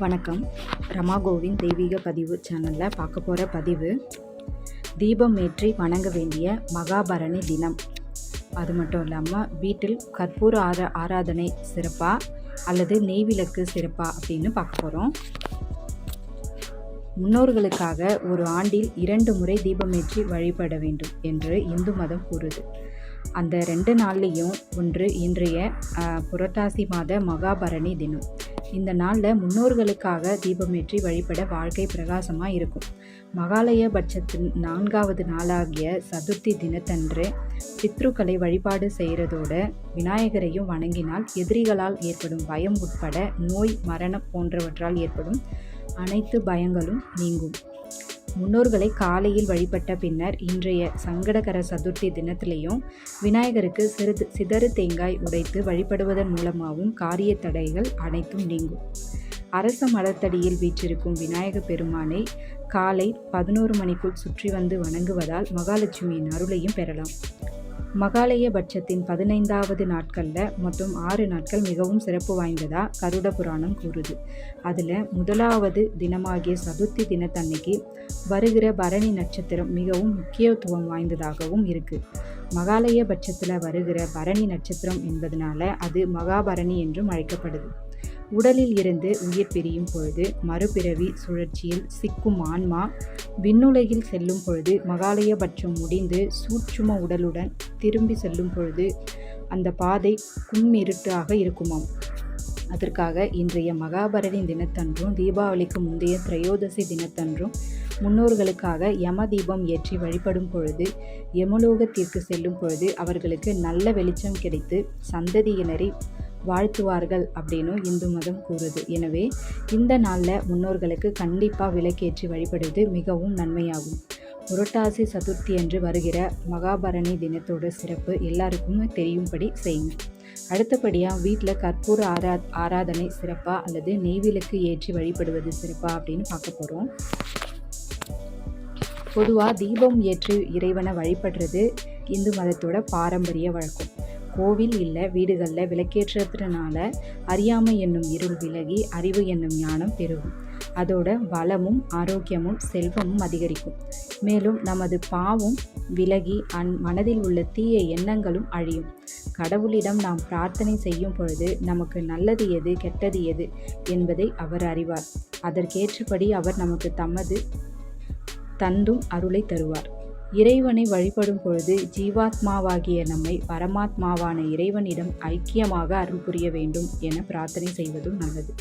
வணக்கம். ரமா கோவிந்த் தெய்வீக பதிவு சேனலில் பார்க்க போகிற பதிவு தீபம் ஏற்றி வணங்க வேண்டிய மகாபரணி தினம். அது மட்டும் இல்லாமல் வீட்டில் கற்பூர ஆரா ஆராதனை சிறப்பா அல்லது நெய்விளக்கு சிறப்பா அப்படின்னு பார்க்க போகிறோம் முன்னோர்களுக்காக ஒரு ஆண்டில் இரண்டு முறை தீபமேற்றி வழிபட வேண்டும் என்று இந்து மதம் கூறுது. அந்த ரெண்டு நாள்லேயும் ஒன்று இன்றைய புரட்டாசி மாத மகாபரணி தினம். இந்த நாளில் முன்னோர்களுக்காக தீபமேற்றி வழிபட வாழ்க்கை பிரகாசமாக இருக்கும். மகாலய பட்சத்தின் நான்காவது நாளாகிய சதுர்த்தி தினத்தன்று பித்ருக்களை வழிபாடு செய்கிறதோட விநாயகரையும் வணங்கினால் எதிரிகளால் ஏற்படும் பயம் உட்பட நோய் மரணம் போன்றவற்றால் ஏற்படும் அனைத்து பயங்களும் நீங்கும். முன்னோர்களை காலையில் வழிபட்ட பின்னர் இன்றைய சங்கடகர சதுர்த்தி தினத்திலையும் விநாயகருக்கு சிறிது சிதறு தேங்காய் உடைத்து வழிபடுவதன் மூலமாகவும் காரிய தடைகள் அனைத்தும் நீங்கும். அரச மலர்த்தடியில் வீற்றிருக்கும் விநாயக பெருமானை காலை பதினோரு மணிக்குள் சுற்றி வந்து வணங்குவதால் மகாலட்சுமியின் அருளையும் பெறலாம். மகாலய பட்சத்தின் பதினைந்தாவது நாட்களில் மொத்தம் ஆறு நாட்கள் மிகவும் சிறப்பு வாய்ந்ததாக கருட புராணம் கூறுது. அதில் முதலாவது தினமாகிய சதுர்த்தி தினத்தன்னைக்கு வருகிற பரணி நட்சத்திரம் மிகவும் முக்கியத்துவம் வாய்ந்ததாகவும் இருக்குது மகாலய பட்சத்தில் வருகிற பரணி நட்சத்திரம் என்பதனால அது மகாபரணி என்றும் அழைக்கப்படுது. உடலில் இருந்து உயிர் பிரியும் பொழுது மறுபிறவி சுழற்சியில் சிக்கும் ஆன்மா விண்ணுலகில் செல்லும் பொழுது மகாலயபட்சம் முடிந்து சூட்சும உடலுடன் திரும்பி செல்லும் பொழுது அந்த பாதை கும்மிருட்டாக இருக்குமாம். அதற்காக இன்றைய மகாபரணி தினத்தன்றும் தீபாவளிக்கு முந்தைய திரையோதசி தினத்தன்றும் முன்னோர்களுக்காக யம தீபம் ஏற்றி வழிபடும் பொழுது யமலோகத்திற்கு செல்லும் பொழுது அவர்களுக்கு நல்ல வெளிச்சம் கிடைத்து சந்ததியினரை வாழ்த்துவார்கள் அப்படின்னு இந்து மதம் கூறுது. எனவே இந்த நாளில் முன்னோர்களுக்கு கண்டிப்பாக விளக்கேற்றி வழிபடுவது மிகவும் நன்மையாகும். புரட்டாசி சதுர்த்தி என்று வருகிற மகாபரணி தினத்தோட சிறப்பு எல்லாருக்குமே தெரியும்படி செய்யுங்க. அடுத்தபடியாக வீட்டில் கற்பூர ஆரா ஆராதனை சிறப்பாக அல்லது நெய்விளக்கு ஏற்றி வழிபடுவது சிறப்பாக அப்படின்னு பார்க்க போகிறோம் பொதுவாக தீபம் ஏற்றி இறைவனை வழிபடுறது இந்து மதத்தோட பாரம்பரிய வழக்கம். கோவில் இல்லை வீடுகளில் விளக்கேற்றதுனால அறியாமை என்னும் இருள் விலகி அறிவு என்னும் ஞானம் பெருகும். அதோட வளமும் ஆரோக்கியமும் செல்வமும் அதிகரிக்கும். மேலும் நமது பாவம் விலகி அந் மனதில் உள்ள தீய எண்ணங்களும் அழியும். கடவுளிடம் நாம் பிரார்த்தனை செய்யும் பொழுது நமக்கு நல்லது எது கெட்டது எது என்பதை அவர் அறிவார். அதற்கேற்றபடி அவர் நமக்கு தமது தந்தும் அருளை தருவார். இறைவனை வழிபடும் பொழுது ஜீவாத்மாவாகிய நம்மை பரமாத்மாவான இறைவனிடம் ஐக்கியமாக அருள் புரிய வேண்டும் என பிரார்த்தனை செய்வதும் நல்லது.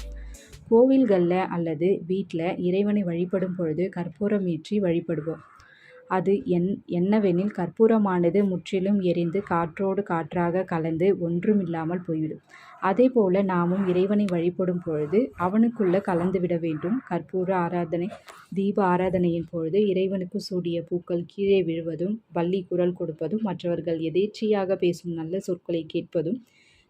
கோவில்களில் அல்லது வீட்டில் இறைவனை வழிபடும் பொழுது கற்பூரம் ஏற்றி வழிபடுவோம். அது என் என்னவெனில் கற்பூரமானது முற்றிலும் எரிந்து காற்றோடு காற்றாக கலந்து ஒன்றுமில்லாமல் போய்விடும். அதே போல நாமும் இறைவனை வழிபடும் பொழுது அவனுக்குள்ள கலந்துவிட வேண்டும். கற்பூர ஆராதனை தீப ஆராதனையின் பொழுது இறைவனுக்கு சூடிய பூக்கள் கீழே விழுவதும் பள்ளி குரல் கொடுப்பதும் மற்றவர்கள் எதேச்சையாக பேசும் நல்ல சொற்களை கேட்பதும்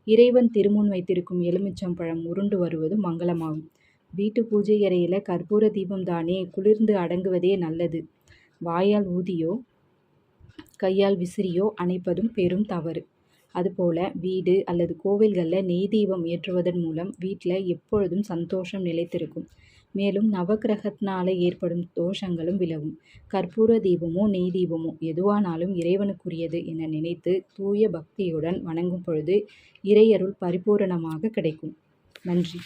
இறைவன் திருமுன் வைத்திருக்கும் எலுமிச்சம்பழம் உருண்டு வருவதும் மங்களமாகும். வீட்டு பூஜை அறையில் கற்பூர தீபம் தானே குளிர்ந்து அடங்குவதே நல்லது. வாயால் ஊதியோ கையால் விசிறியோ அணைப்பதும் பெரும் தவறு. அதுபோல வீடு அல்லது கோவில்களில் நெய் தீபம் ஏற்றுவதன் மூலம் வீட்டில் எப்பொழுதும் சந்தோஷம் நிலைத்திருக்கும். மேலும் நவக்கிரகத்தினால ஏற்படும் தோஷங்களும் விலகும். கற்பூர தீபமோ நெய் தீபமோ எதுவானாலும் இறைவனுக்குரியது என நினைத்து தூய பக்தியுடன் வணங்கும் பொழுது இறையருள் பரிபூரணமாக கிடைக்கும். நன்றி.